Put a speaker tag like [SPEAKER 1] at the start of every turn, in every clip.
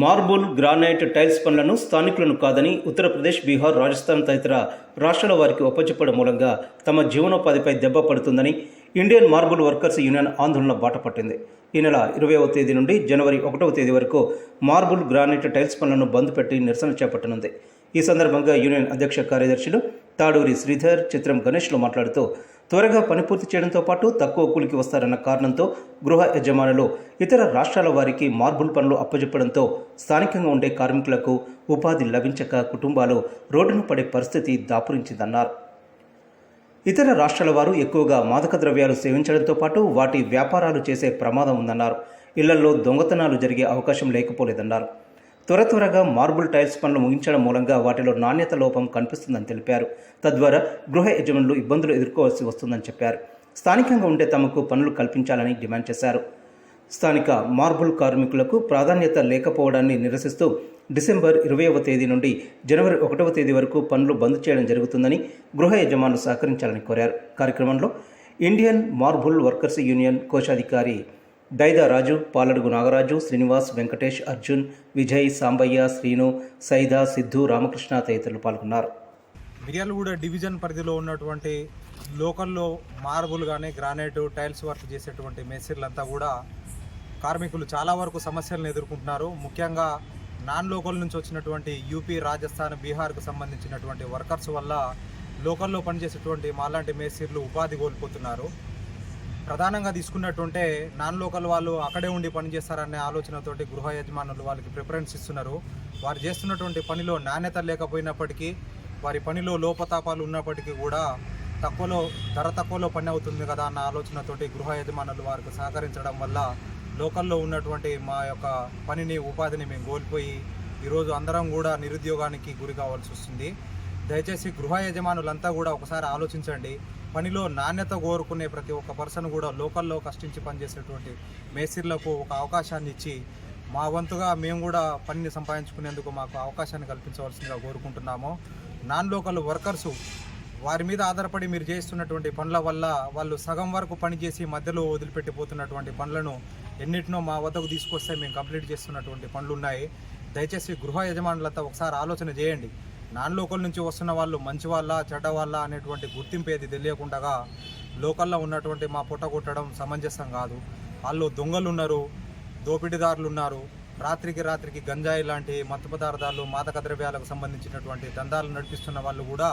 [SPEAKER 1] Marble granite tiles పనులను స్థానికులను కాదని ఉత్తరప్రదేశ్ బీహార్ రాజస్థాన్ తదితర రాష్ట్రాల వారికి ఒప్పచెప్పడం మూలంగా తమ జీవనోపాధిపై దెబ్బ పడుతుందని ఇండియన్ మార్బుల్ వర్కర్స్ యూనియన్ ఆందోళన బాటపట్టింది ఈ నెల ఇరవైవ తేదీ నుండి జనవరి ఒకటవ తేదీ వరకు మార్బుల్ గ్రానైట్ టైల్స్ పనులను బంద్ పెట్టి నిరసన చేపట్టనుంది. ఈ సందర్భంగా యూనియన్ అధ్యక్ష కార్యదర్శులు తాడూరి శ్రీధర్ చిత్రం గణేష్లు మాట్లాడుతూ త్వరగా పని పూర్తి చేయడంతో పాటు తక్కువ కూలికి వస్తారన్న కారణంతో గృహ యజమానులు ఇతర రాష్ట్రాల వారికి మార్బుల్ పనులు అప్పజెప్పడంతో స్థానికంగా ఉండే కార్మికులకు ఉపాధి లభించక కుటుంబాలు రోడ్డున పడే పరిస్థితి దాపురించిందన్నారు. ఇతర రాష్ట్రాల వారు ఎక్కువగా మాదక ద్రవ్యాలు సేవించడంతో పాటు వాటి వ్యాపారాలు చేసే ప్రమాదం ఉందన్నారు. ఇళ్ళలో దొంగతనాలు జరిగే అవకాశం లేకపోలేదన్నారు. త్వర త్వరగా మార్బుల్ టైల్స్ పనులు ముగించడం మూలంగా వాటిలో నాణ్యత లోపం కనిపిస్తుందని తెలిపారు. తద్వారా గృహ యజమానులు ఇబ్బందులు ఎదుర్కోవాల్సి వస్తుందని చెప్పారు. స్థానికంగా ఉంటే తమకు పనులు కల్పించాలని డిమాండ్ చేశారు. స్థానిక మార్బుల్ కార్మికులకు ప్రాధాన్యత లేకపోవడాన్ని నిరసిస్తూ డిసెంబర్ ఇరవైవ తేదీ నుండి జనవరి ఒకటవ తేదీ వరకు పనులు బంద్ చేయడం జరుగుతుందని గృహ యజమానులు సహకరించాలని కోరారు. కార్యక్రమంలో ఇండియన్ మార్బుల్ వర్కర్స్ యూనియన్ కోశాధికారి దైదా రాజు పాలడుగు నాగరాజు శ్రీనివాస్ వెంకటేష్ అర్జున్ విజయ్ సాంబయ్య శ్రీను సైదా సిద్ధు రామకృష్ణ తదితరులు పాల్గొన్నారు.
[SPEAKER 2] మిర్యాలగూడ డివిజన్ పరిధిలో ఉన్నటువంటి లోకల్లో మార్బుల్ కానీ గ్రానైట్ టైల్స్ వర్క్ చేసేటువంటి మేస్త్రీలంతా కూడా కార్మికులు చాలా వరకు సమస్యలను ఎదుర్కొంటున్నారు. ముఖ్యంగా నాన్ లోకల్ నుంచి వచ్చినటువంటి యూపీ రాజస్థాన్ బీహార్కు సంబంధించినటువంటి వర్కర్స్ వల్ల లోకల్లో పనిచేసేటువంటి మాలాంటి మేస్త్రీలు ఉపాధి కోల్పోతున్నారు. ప్రధానంగా తీసుకున్నట్టుంటే నాన్ లోకల్ వాళ్ళు అక్కడే ఉండి పనిచేస్తారనే ఆలోచనతోటి గృహ యజమానులు వాళ్ళకి ప్రిఫరెన్స్ ఇస్తున్నారు. వారు చేస్తున్నటువంటి పనిలో నాణ్యత లేకపోయినప్పటికీ వారి పనిలో లోపతాపాలు ఉన్నప్పటికీ కూడా తక్కువలో ధర తక్కువలో పని అవుతుంది కదా అన్న ఆలోచనతోటి గృహ యజమానులు వారికి సహకరించడం వల్ల లోకల్లో ఉన్నటువంటి మా యొక్క పనిని ఉపాధిని మేము కోల్పోయి ఈరోజు అందరం కూడా నిరుద్యోగానికి గురి కావాల్సి వస్తుంది. దయచేసి గృహ యజమానులంతా కూడా ఒకసారి ఆలోచించండి. పనిలో నాణ్యత కోరుకునే ప్రతి ఒక్క పర్సన్ కూడా లోకల్లో కష్టించి పనిచేసేటువంటి మేస్త్రీలకు ఒక అవకాశాన్ని ఇచ్చి మా వంతుగా మేము కూడా పనిని సంపాదించుకునేందుకు మాకు అవకాశాన్ని కల్పించవలసిందిగా కోరుకుంటున్నాము. నాన్ లోకల్ వర్కర్సు వారి మీద ఆధారపడి మీరు చేస్తున్నటువంటి పనుల వల్ల వాళ్ళు సగం వరకు పనిచేసి మధ్యలో వదిలిపెట్టిపోతున్నటువంటి పనులను ఎన్నిటినో మా వద్దకు తీసుకొస్తే మేము కంప్లీట్ చేస్తున్నటువంటి పనులు ఉన్నాయి దయచేసి గృహ యజమానులంతా ఒకసారి ఆలోచన చేయండి. నాన్ లోకల్ నుంచి వస్తున్న వాళ్ళు మంచి వాళ్ళ చెడ్డ వాళ్ళ అనేటువంటి గుర్తింపు ఏది తెలియకుండా లోకల్లో ఉన్నటువంటి మా పుట్ట కొట్టడం సమంజసం కాదు. వాళ్ళు దొంగలు ఉన్నారు దోపిడీదారులు ఉన్నారు రాత్రికి రాత్రికి గంజాయి లాంటి మత్తు పదార్థాలు మాదక ద్రవ్యాలకు సంబంధించినటువంటి దందాలు నడిపిస్తున్న వాళ్ళు కూడా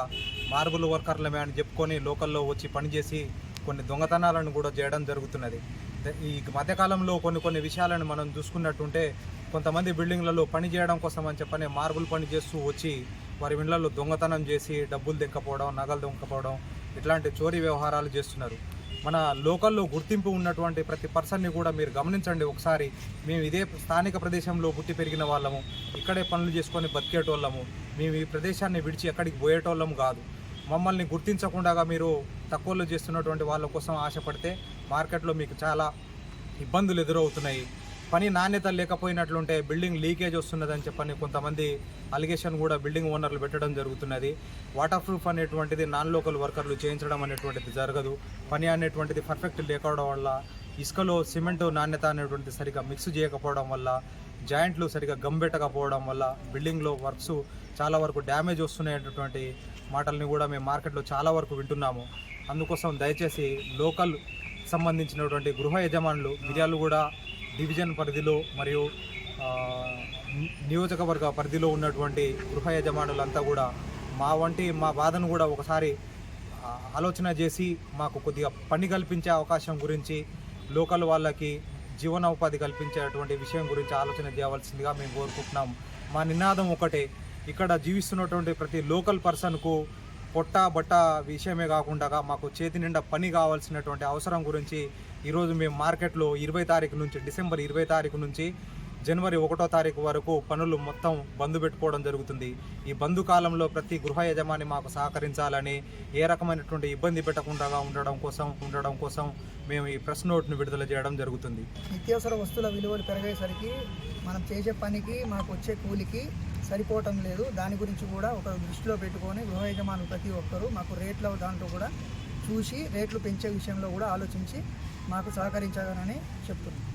[SPEAKER 2] మార్బుల్ వర్కర్లమే అని చెప్పుకొని లోకల్లో వచ్చి పనిచేసి కొన్ని దొంగతనాలను కూడా చేయడం జరుగుతున్నది. ఈ మధ్యకాలంలో కొన్ని కొన్ని విషయాలను మనం చూసుకున్నట్టుంటే కొంతమంది బిల్డింగ్లలో పని చేయడం కోసం అని చెప్పని మార్బుల్ పని చేస్తూ వచ్చి వారి ఇండ్లలో దొంగతనం చేసి డబ్బులు దెక్కపోవడం నగలు దొంగకపోవడం ఇట్లాంటి చోరీ వ్యవహారాలు చేస్తున్నారు. మన లోకల్లో గుర్తింపు ఉన్నటువంటి ప్రతి పర్సన్ని కూడా మీరు గమనించండి ఒకసారి. మేము ఇదే స్థానిక ప్రదేశంలో పుట్టి పెరిగిన వాళ్ళము. ఇక్కడే పనులు చేసుకొని బతికేటోళ్ళము. మేము ఈ ప్రదేశాన్ని విడిచి ఎక్కడికి పోయేటోళ్ళము కాదు. మమ్మల్ని గుర్తించకుండా మీరు తక్కువలో చేస్తున్నటువంటి వాళ్ళ కోసం ఆశపడితే మార్కెట్లో మీకు చాలా ఇబ్బందులు ఎదురవుతున్నాయి. పని నాణ్యత లేకపోయినట్లుంటే బిల్డింగ్ లీకేజ్ వస్తున్నదని చెప్పని కొంతమంది అలిగేషన్ కూడా బిల్డింగ్ ఓనర్లు పెట్టడం జరుగుతున్నది. వాటర్ ప్రూఫ్ అనేటువంటిది నాన్ లోకల్ వర్కర్లు చేయించడం అనేటువంటిది జరగదు. పని అనేటువంటిది పర్ఫెక్ట్ లేకపోవడం వల్ల ఇసుకలో సిమెంట్ నాణ్యత అనేటువంటిది సరిగా మిక్స్ చేయకపోవడం వల్ల జాయింట్లు సరిగా గంబెట్టకపోవడం వల్ల బిల్డింగ్లో వర్క్స్ చాలా వరకు డ్యామేజ్ వస్తున్నాయనేటువంటి మాటల్ని కూడా మేము మార్కెట్లో చాలా వరకు వింటున్నాము. అందుకోసం దయచేసి లోకల్ సంబంధించినటువంటి గృహ యజమానులు మిర్యాలు కూడా డివిజన్ పరిధిలో మరియు నియోజకవర్గ పరిధిలో ఉన్నటువంటి గృహ యజమానులంతా కూడా మా వంటి మా బాధను కూడా ఒకసారి ఆలోచన చేసి మాకు కొద్దిగా పని కల్పించే అవకాశం గురించి లోకల్ వాళ్ళకి జీవనోపాధి కల్పించేటువంటి విషయం గురించి ఆలోచన చేయవలసిందిగా మేము కోరుకుంటున్నాం. మా నినాదం ఒకటే ఇక్కడ జీవిస్తున్నటువంటి ప్రతి లోకల్ పర్సన్కు పొట్ట బట్ట విషయమే కాకుండా మాకు చేతి నిండా పని కావాల్సినటువంటి అవసరం గురించి ఈరోజు మేము మార్కెట్లో ఇరవై తారీఖు నుంచి డిసెంబర్ ఇరవై తారీఖు నుంచి జనవరి ఒకటో తారీఖు వరకు పనులు మొత్తం బంద్ పెట్టుకోవడం జరుగుతుంది. ఈ బంధు కాలంలో ప్రతి గృహ యజమాని మాకు సహకరించాలని ఏ రకమైనటువంటి ఇబ్బంది పెట్టకుండా ఉండడం కోసం ఉండడం కోసం మేము ఈ ప్రెస్ నోట్ను విడుదల చేయడం జరుగుతుంది.
[SPEAKER 3] నిత్యావసర వస్తువుల విలువలు పెరిగేసరికి మనం చేసే పనికి మాకు వచ్చే కూలికి సరిపోవటం లేదు. దాని గురించి కూడా ఒక దృష్టిలో పెట్టుకొని గృహ యజమాను ప్రతి ఒక్కరూ మాకు రేట్ల దాంట్లో కూడా చూసి రేట్లు పెంచే విషయంలో కూడా ఆలోచించి మాకు సహకరించాలని చెప్తున్నాను